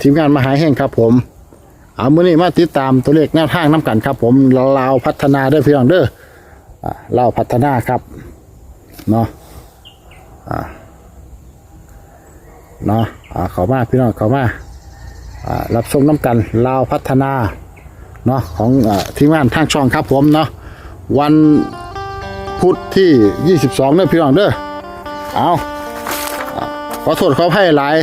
ทีมงานมหาแห่งครับผม เอามื้อนี้มาติดตามตัวเลขแนวทางน้ำกันครับ ผมลาวพัฒนาเด้อพี่น้องเด้ออ่าลาวพัฒนาครับเนาะเนาะอ่าเขามาพี่น้องเขามารับชมน้ำกันลาวพัฒนาเนาะของอทีมงานทางช่องครับผมเนาะวันพุธที่ 22เด้อพี่น้องเด้อเอาขอโทษขออภัยหลาย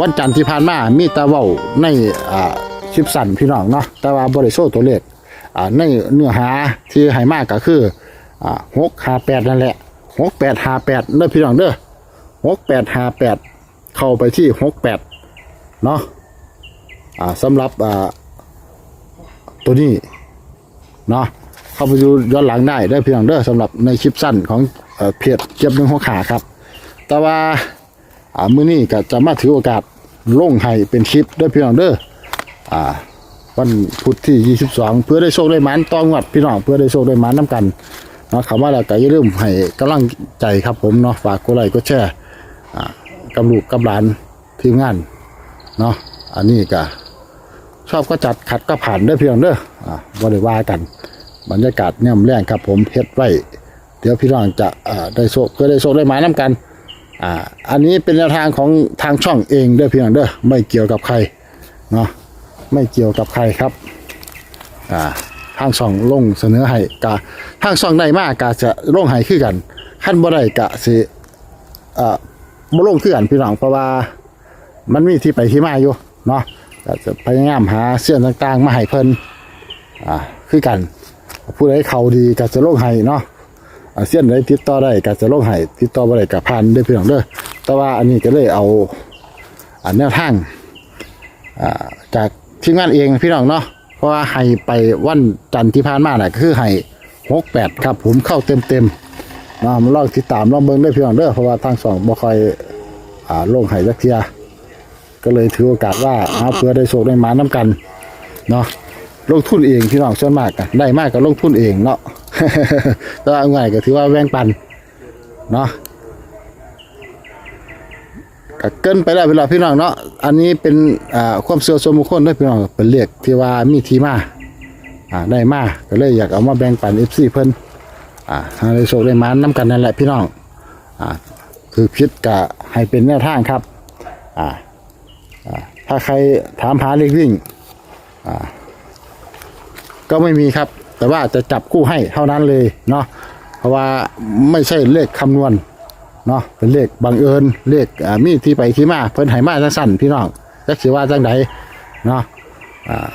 วันจันทร์ที่ผ่านมามีตะเว้าในอ่าคลิปสั้นพี่น้องเนาะแต่ว่าบริโซตัวเลขอ่าในเนื้อหาที่ให้มากก็คืออ่าหกห้าแปดนั่นแหละหกแปดห้าแปดเด้อพี่น้องเด้อหกแปดห้าแปดเข้าไปที่หกแปดเนาะอ่าสำหรับอ่าตัวนี้เนาะเข้าไปดูย้อนหลังได้ได้อพี่น้องเด้อสำหรับในคลิปสั้นของเอ่อเพจเจ็บหนึ่งหัวขาครับ แต่ว่า อ่ามื้อนี้ก็จะมาถือโอกาสลงให้เป็นคลิปด้วยพี่น้องเด้ออ่าวันพุธที่ 22 เพื่อได้โชคได้หมันต้องวัดพี่น้องเพื่อได้โชคได้หมันน้กันเนาะคำว่าแล้วก็อย่าลืมให้กำลังใจครับผมเนาะฝากกดไลค์กดแชร์อ่ากำลูกกำหลานทีมงานเนาะอันนี้ก็ชอบก็จัดขัดก็ผ่านเด้อพี่น้องเด้ออ่าบ่ได้ว่ากัน บรรยากาศเนี่ยมแรงครับผมเฮ็ดไว้ เดี๋ยวพี่น้องจะอ่าได้โชคเพื่อได้โชคได้หมาน้กัน อ่าอันนี้เป็นแนวทางของทางช่องเองเด้อพี่น้องเด้อไม่เกี่ยวกับใครเนาะไม่เกี่ยวกับใครครับอ่าทางช่องลงเสนอให้กะทางช่องได้มากกะจะลงให้คือกันขั้นบ่ได้กะสิอ่าบ่ลงคือกันพี่น้องเพราะว่ามันมีที่ไปที่มาอยู่เนาะจะพยายามหาเสื้อต่างๆ มาให้เพิ่นอ่าคือกันผู้ใดเขาดีก็จะลงให้เนาะ เซียนได้ติดต่อได้ก็จะลงให้ติดต่อบ่ได้ก็ผ่านเด้อพี่น้องเด้อแต่ว่าอันนี้ก็เลยเอาอันแนวทางจากทีมงานเองพี่น้องเนาะเพราะว่าให้ไปวันจันทร์ที่ผ่านมาน่ะก็คือให้68ครับผมเข้าเต็มเนาะมาลองติดตามลองเบิ่งเด้อพี่น้องเด้อเพราะว่าทางสองบ่ค่อยอ่าลงให้จักเทียก็เลยถือโอกาสว่าเอาเพื่อได้โชคได้หมานํกันเนาะลงทุนเองพี่น้องส่วนมากกันได้มากก็ลงทุนเองเนาะ แต่ว่าง่ายก็ถือว่าแบ่งปันเนาะก็เกินไปแล้วเวลาพี่น้องเนาะอันนี้เป็นความเชื่อส่วนบุคคลด้วยพี่น้องเป็นเลขที่ว่ามีทีมาได้มาก็เลยอยากเอามาแบ่งปัน FC เพิ่นอ่าหาได้โชคได้มานํกันนั่นแหละพี่น้องอ่าคือคิดกะให้เป็นแนวทางครับอ่าถ้าใครถามหาเลขวิ่งก็ไม่มีครับ แต่ว่าจะจับคู่ให้เท่านั้นเลยเนาะเพราะว่าไม่ใช่เลขคำนวณเนาะเป็นเลขบังเอิญเลขมีที่ไปที่มาเพิ่นให้มาจังสั่นพี่น้องจักสิว่าจังใดเนาะอ่า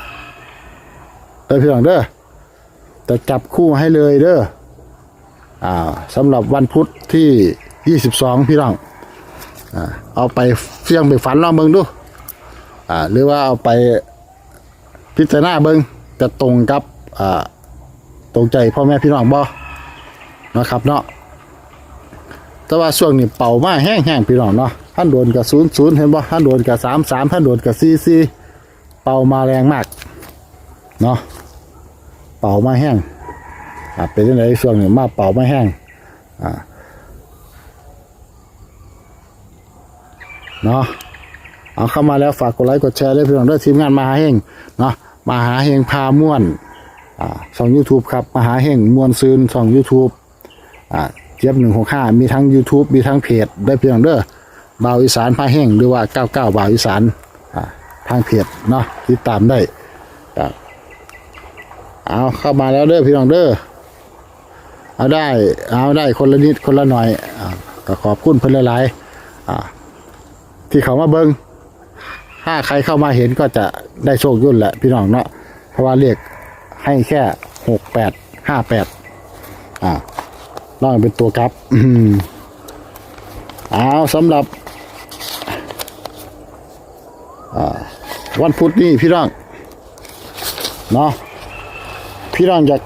เด้อพี่น้องเด้อจะจับคู่ให้เลยเด้ออ่าสำหรับวันพุธที่ 22 พี่น้องอ่าเอาไปเสี่ยงไปฝันลองเบิ่งดูอ่าหรือว่าเอาไปพิจารณาเบิงจะตรงกับอ่า รงใจพ่อแม่พี่น้องบ่นะครับเนาะแต่ว่าช่วงนี้เป่ามาแห้งๆพี่น้องเนาะท่านโดนกับศูนย์ศูนย์เห็นบ่ท่านโดนกับสามสามท่านโดนกับซีซีเป่ามาแรงมากเนาะเป่ามาแห้งอ่าเป็นยังไงช่วงนี้มาเป่ามาแห้งอ่าเนาะเอาเข้ามาแล้วฝากกดไลค์กดแชร์ด้วยพี่น้องด้วยทีมงานมาหาเฮงเนาะมาหาเฮงพาม่วน ช่อง YouTube ครับ มหาเฮงมวนซืนช่อง YouTube อ่าเจี๊ยบหนึ่งหกห้ามีทั้ง YouTube มีทั้งเพจได้พี่น้องเด้อบ่าวอีสานพาเฮงหรือว่า99บ่าวอีสานอ่าทางเพจเนาะติดตามได้ครับเอาเข้ามาแล้วเด้อพี่น้องเด้อเอาได้เอาได้คนละนิดคนละหน่อยอ่าก็ขอบคุณเพิ่อนหลายๆอ่าที่เขามาเบิงถ้าใครเข้ามาเห็นก็จะได้โชคยุ่นแหละพี่น้องเนาะเพราะว่าเรียก ให้แค่หกแปดห้าแปดอ่าลองเป็นตัวกลับอืมเอาสำหรับอ่าวันพุธนี่พี่น้องเนาะพี่น้องอยาก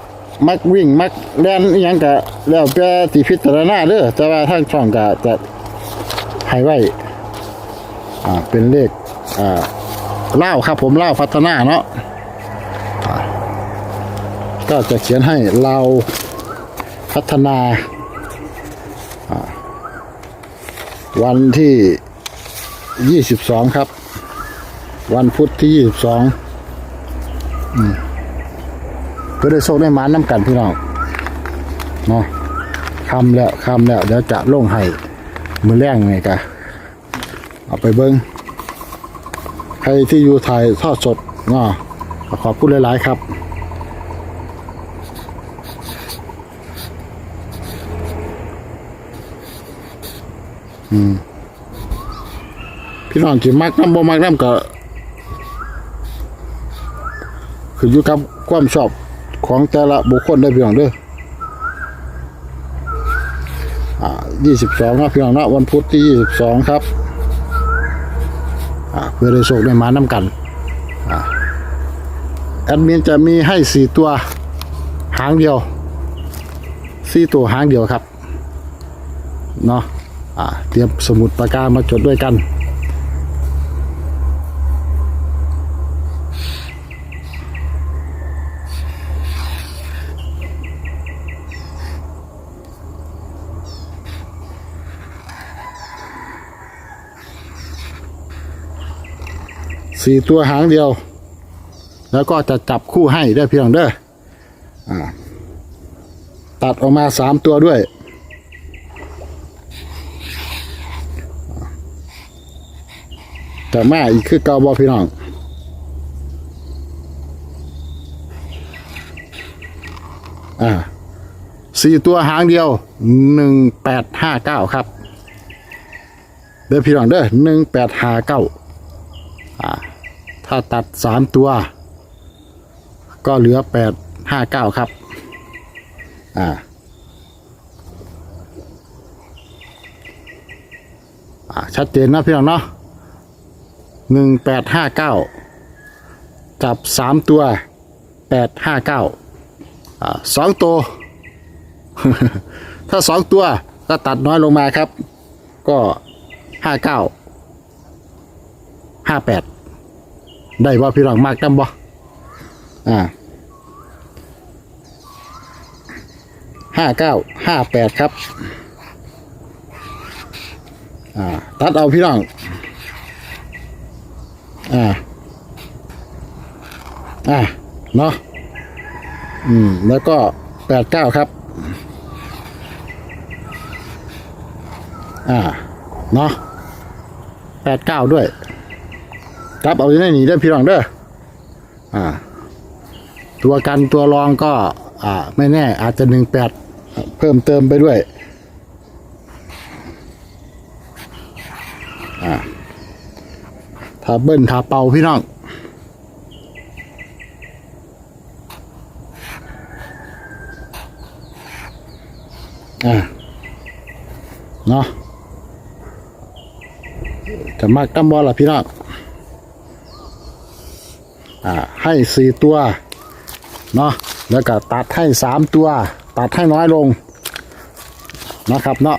มักวิ่งมักแล่นอหยังกะแล้วแต่สิพิจารณาเด้อแต่ว่าทางช่องกะจะให้ไว้อ่าเป็นเลขอ่าเล่าครับผมเล่าพัฒนาเนาะ ก็จะเขียนให้เราพัฒนา วันที่ 22 ครับ วันพุธที่ยี่สิบสองก็ได้โชคได้มาน้ำกันพี่น้องเนาะคำแล้วคำแล้วเดี๋ยวจะลงให้มือแรงไงกะเอาไปเบิ้งใครที่อยู่ไทยทอดสดเนาะขอบคุณหลาย ๆ ครับ พี่น้องที่มักน้ำบ่มักน้ำก็คืออยู่กับความชอบของแต่ละบุคคลได้อพี่น้องเด้ออ่ายี่สิบสองนะพี่น้องนะวันพุธที่ยี่สิบสองครับอ่าเพื่อได้โชคได้มาน้ำกันอ่าแอดมินจะมีให้สี่ตัวหางเดียวสี่ตัวหางเดียวครับ เนาะ เตรียมสมุดปากกามาจดด้วยกันสี่ตัวหางเดียว แล้วก็จะจับคู่ให้ได้เพียงเด้ออตัดออกมาสามตัวด้วย แต่มาอีกคือเกาบอพี่น้องอ่าสี่ตัวหางเดียวหนึ่งแปดห้าเก้าครับ เด้อพี่น้องเด้อหนึ่งแปดห้าเก้าอ่าถ้าตัดสามตัว ก็เหลือแปดห้าเก้าครับ อ่าอ่าชัดเจนนะพี่น้องเนาะ หนึ่งแปดห้าเก้าจับสามตัวแปดห้าเก้าสองตัว ถ้าสองตัวก็ตัดน้อยลงมาครับ ก็ห้าเก้าห้าแปดได้บ่พี่รองมากจำบ่อ่าห้าเก้าห้าแปดครับ อ่า ตัดเอาพี่น้อง อ่า อ่า เนาะ อืม แล้วก็แปดเก้าครับ อ่า เนาะแปดเก้าด้วยครับเอาอยู่ในนี้เด้พี่รองเด้อ อ่า ตัวกันตัวรองก็ อ่า ไม่แน่ อาจจะหนึ่งแปดเพิ่มเติมไปด้วย อ่า ถ้าเบิ้ลถ้าเป่าพี่น้องอ่าเนาะจะมากตั้มบอลล่ะพี่น้องอ่าให้สี่ตัวเนาะแล้วก็ตัดให้สามตัว ตัดให้น้อยลงนะครับเนาะ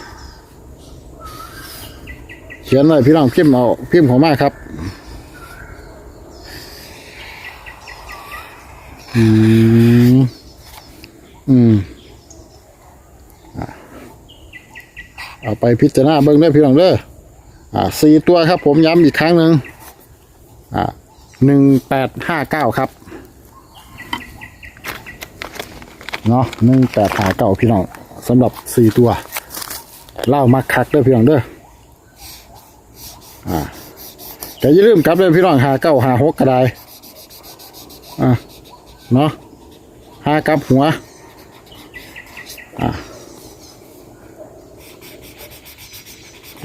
เขียนไว้พี่น้องพิมพ์เอาพิมพ์ของมาครับ อืม อืมอะเอาไปพิจารณาเบิ้งได้อพี่น้องเด้ออ่าสี่ตัวครับ ผมย้ำอีกครั้งหนึ่งอ่าหนึ่งแปดห้าเก้าครับ เนาะหนึ่งแปดห้าเก้าพี่น้องสำหรับสี่ตัว เล่ามาคักเด้อพี่น้องเด้อ แต่อย่าลืมกลับเลยพี่น้องหาเก้าหาหกก็ได้อะเนาะหากลับหัวอะ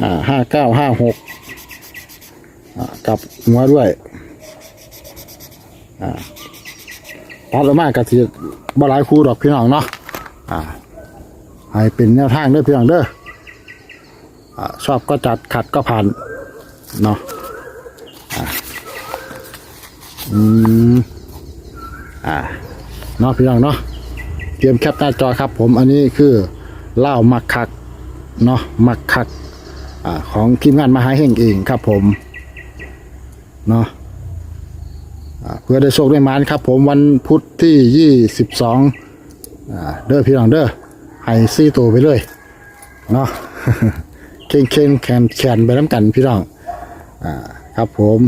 อ่าห้าเก้าห้าหกอ่ากลับหัวด้วยอ่าตัดออกมากระสีบหลายคู่ดอกพี่น้องเนาะอ่าให้เป็นแนวทางเด้อพี่น้องเด้ออ่าชอบก็จัดขัดก็ผ่านเนาะ อืมอ่าเนาะพี่น้องเนาะเตรียมแคปหน้าจอครับ ผมอันนี้คือเหล้ามักคักเนาะมักคักอ่าของทีมงานมหาเฮงเองครับ ผมเนาะเพื่อได้โชคได้มานครับ ผมวันพุธที่ยี่สิบสองเด้อพี่น้องเด้อให้ซี่ตัวไปเลยเนาะเข่งเข่งแขนแขนไปน้ำกันพี่น้องอ่าครับผม